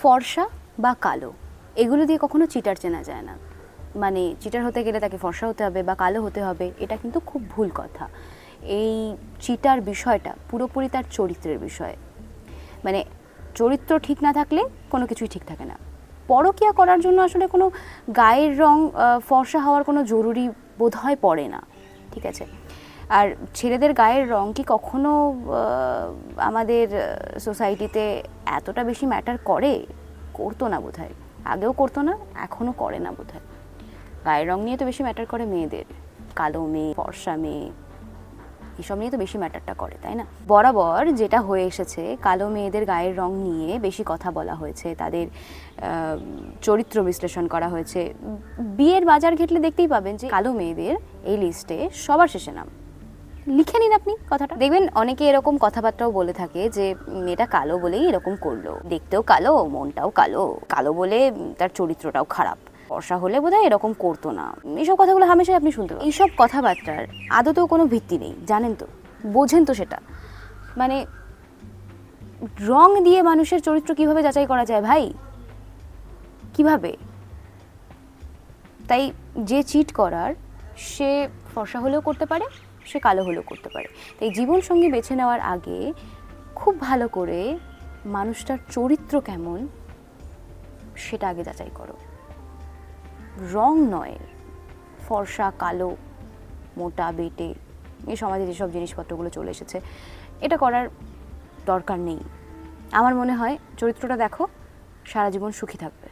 ফর্সা বা কালো, এগুলো দিয়ে কখনো চিটার চেনা যায় না। মানে চিটার হতে গেলে তাকে ফর্সা হতে হবে বা কালো হতে হবে, এটা কিন্তু খুব ভুল কথা। এই চিটার বিষয়টা পুরোপুরি তার চরিত্রের বিষয়। মানে চরিত্র ঠিক না থাকলে কোনো কিছুই ঠিক থাকে না। পরকিয়া করার জন্য আসলে কোনো গায়ের রং ফর্সা হওয়ার কোনো জরুরি বোধ হয় পড়ে না, ঠিক আছে? আর ছেলেদের গায়ের রং কি কখনো আমাদের সোসাইটিতে এতটা বেশি ম্যাটার করে? করতো না বোধ আগেও করতো না, এখনও করে না বোধ হয় গায়ের রং নিয়ে তো বেশি ম্যাটার করে মেয়েদের। কালো মেয়ে, ফর্সা মেয়ে, এসব নিয়ে তো বেশি ম্যাটারটা করে, তাই না? বরাবর যেটা হয়ে এসেছে, কালো মেয়েদের গায়ের রং নিয়ে বেশি কথা বলা হয়েছে, তাদের চরিত্র বিশ্লেষণ করা হয়েছে। বিয়ের বাজার ঘেটলে দেখতেই পাবেন যে কালো মেয়েদের এই লিস্টে সবার শেষে নাম। লিখে নিন আপনি কথাটা। দেখবেন অনেকে এরকম কথাবার্তাও বলে থাকে যে, মেয়েটা কালো বলেই এরকম করল। দেখতেও কালো, মনটাও কালো। কালো বলে তার চরিত্রটাও খারাপ। বর্ষা হলে বোধহয় এরকম করতো না। এইসব কথাগুলো হামেশাই আপনি শুনতে পাবেন। এইসব কথাবার্তার আদতেও কোনো ভিত্তি নেই, জানেন তো? বোঝেন তো সেটা। মানে রং দিয়ে মানুষের চরিত্র কীভাবে যাচাই করা যায় ভাই? কীভাবে? তাই যে চিট করার, সে ফর্সা হলেও করতে পারে সে কালো হলেও করতে পারে। তাই জীবনসঙ্গী বেছে নেওয়ার আগে খুব ভালো করে মানুষটার চরিত্র কেমন সেটা আগে যাচাই করো। রং নয়, ফর্সা, কালো, মোটা, বেটে এই সমাজে যেসব জিনিসপত্রগুলো চলে এসেছে, এটা করার দরকার নেই। আমার মনে হয় চরিত্রটা দেখো, সারা জীবন সুখী থাকবে।